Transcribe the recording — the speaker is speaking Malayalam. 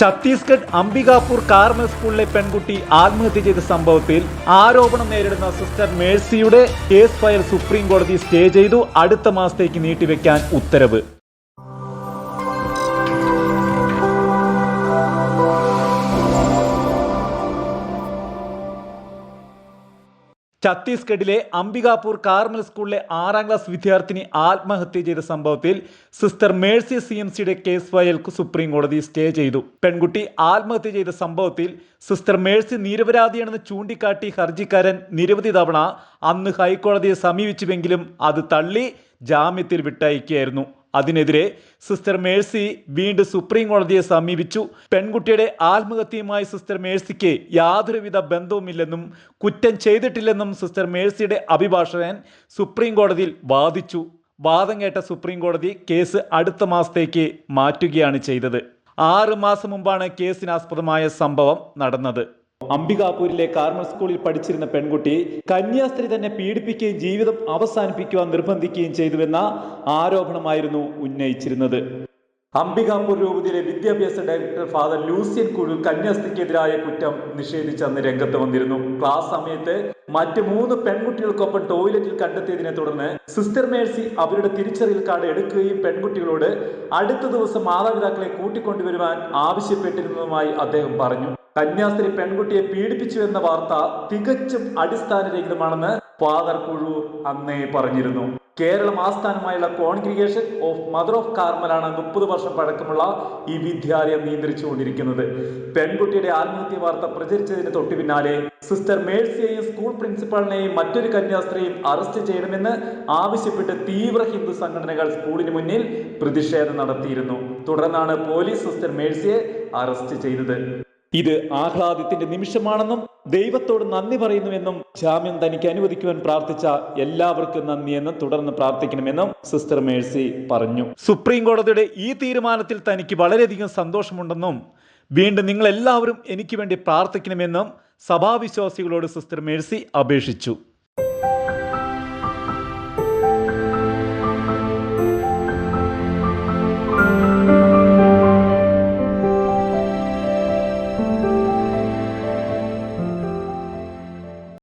ഛത്തീസ്ഗഡ് അംബികാപൂർ കാർമൽ സ്കൂളിലെ പെൺകുട്ടി ആത്മഹത്യ ചെയ്ത സംഭവത്തിൽ ആരോപണം നേരിടുന്ന സിസ്റ്റർ മേഴ്സിയുടെ കേസ് ഫയൽ സുപ്രീം കോടതി സ്റ്റേ ചെയ്തു. അടുത്ത മാസത്തേക്ക് നീട്ടിവെക്കാൻ ഉത്തരവ്. ഛത്തീസ്ഗഡിലെ അംബികാപൂർ കാർമൽ സ്കൂളിലെ ആറാം ക്ലാസ് വിദ്യാർത്ഥിനി ആത്മഹത്യ ചെയ്ത സംഭവത്തിൽ സിസ്റ്റർ മേഴ്സി സി എം സിയുടെ കേസ് ഫയൽ സുപ്രീം കോടതി സ്റ്റേ ചെയ്തു. പെൺകുട്ടി ആത്മഹത്യ ചെയ്ത സംഭവത്തിൽ സിസ്റ്റർ മേഴ്സി നിരപരാധിയാണെന്ന് ചൂണ്ടിക്കാട്ടി ഹർജിക്കാരൻ നിരവധി തവണ അന്ന് ഹൈക്കോടതിയെ സമീപിച്ചുവെങ്കിലും അത് തള്ളി ജാമ്യത്തിൽ വിട്ടയക്കുകയായിരുന്നു. അതിനെതിരെ സിസ്റ്റർ മേഴ്സി വീണ്ടും സുപ്രീം കോടതിയെ സമീപിച്ചു. പെൺകുട്ടിയുടെ ആത്മഹത്യയുമായി സിസ്റ്റർ മേഴ്സിക്ക് യാതൊരുവിധ ബന്ധവുമില്ലെന്നും കുറ്റം ചെയ്തിട്ടില്ലെന്നും സിസ്റ്റർ മേഴ്സിയുടെ അഭിഭാഷകൻ സുപ്രീം കോടതിയിൽ വാദിച്ചു. വാദം കേട്ട സുപ്രീം കോടതി കേസ് അടുത്ത മാസത്തേക്ക് മാറ്റുകയാണ് ചെയ്തത്. ആറ് മാസം മുമ്പാണ് കേസിനാസ്പദമായ സംഭവം നടന്നത്. അംബികാപൂരിലെ കാർമൽ സ്കൂളിൽ പഠിച്ചിരുന്ന പെൺകുട്ടി കന്യാസ്ത്രീ തന്നെ പീഡിപ്പിക്കുകയും ജീവിതം അവസാനിപ്പിക്കുവാൻ നിർബന്ധിക്കുകയും ചെയ്തുവെന്ന ആരോപണമായിരുന്നു ഉന്നയിച്ചിരുന്നത്. അംബികാപൂർ രൂപതയിലെ വിദ്യാഭ്യാസ ഡയറക്ടർ ഫാദർ ലൂസിയൻ കുഴു കന്യാസ്ത്രീക്കെതിരായ കുറ്റം നിഷേധിച്ച് അന്ന് രംഗത്ത് വന്നിരുന്നു. ക്ലാസ് സമയത്ത് മറ്റ് മൂന്ന് പെൺകുട്ടികൾക്കൊപ്പം ടോയ്ലറ്റിൽ കണ്ടെത്തിയതിനെ തുടർന്ന് സിസ്റ്റർ മേഴ്സി അവരുടെ തിരിച്ചറിയൽ കാർഡ് എടുക്കുകയും പെൺകുട്ടികളോട് അടുത്ത ദിവസം മാതാപിതാക്കളെ കൂട്ടിക്കൊണ്ടുവരുവാൻ ആവശ്യപ്പെട്ടിരുന്നതുമായി അദ്ദേഹം പറഞ്ഞു. കന്യാസ്ത്രീ പെൺകുട്ടിയെ പീഡിപ്പിച്ചു എന്ന വാർത്ത തികച്ചും അടിസ്ഥാനരഹിതമാണെന്ന് ഫാദർ കുഴൂർ അന്നേ പറഞ്ഞിരുന്നു. കേരളം ആസ്ഥാനമായുള്ള കോൺഗ്രിഗേഷൻ ഓഫ് മദർ ഓഫ് കാർമലാണ് മുപ്പത് വർഷം പഴക്കമുള്ള ഈ വിദ്യാലയം നിയന്ത്രിച്ചുകൊണ്ടിരിക്കുന്നത്. പെൺകുട്ടിയുടെ ആത്മഹത്യ വാർത്ത പ്രചരിച്ചതിന് തൊട്ടു പിന്നാലെ സിസ്റ്റർ മേഴ്സിയെയും സ്കൂൾ പ്രിൻസിപ്പാളിനെയും മറ്റൊരു കന്യാസ്ത്രീയും അറസ്റ്റ് ചെയ്യണമെന്ന് ആവശ്യപ്പെട്ട് തീവ്ര ഹിന്ദു സംഘടനകൾ സ്കൂളിന് മുന്നിൽ പ്രതിഷേധം നടത്തിയിരുന്നു. തുടർന്നാണ് പോലീസ് സിസ്റ്റർ മേഴ്സിയെ അറസ്റ്റ് ചെയ്തത്. ഇത് ആഹ്ലാദത്തിന്റെ നിമിഷമാണെന്നും ദൈവത്തോട് നന്ദി പറയുന്നുവെന്നും ജാമ്യം തനിക്ക് അനുവദിക്കുവാൻ പ്രാർത്ഥിച്ച എല്ലാവർക്കും നന്ദിയെന്നും തുടർന്ന് പ്രാർത്ഥിക്കണമെന്നും സിസ്റ്റർ മേഴ്സി പറഞ്ഞു. സുപ്രീം കോടതിയുടെ ഈ തീരുമാനത്തിൽ തനിക്ക് വളരെയധികം സന്തോഷമുണ്ടെന്നും വീണ്ടും നിങ്ങൾ എല്ലാവരും എനിക്ക് വേണ്ടി പ്രാർത്ഥിക്കണമെന്നും സഭാവിശ്വാസികളോട് സിസ്റ്റർ മേഴ്സി അപേക്ഷിച്ചു.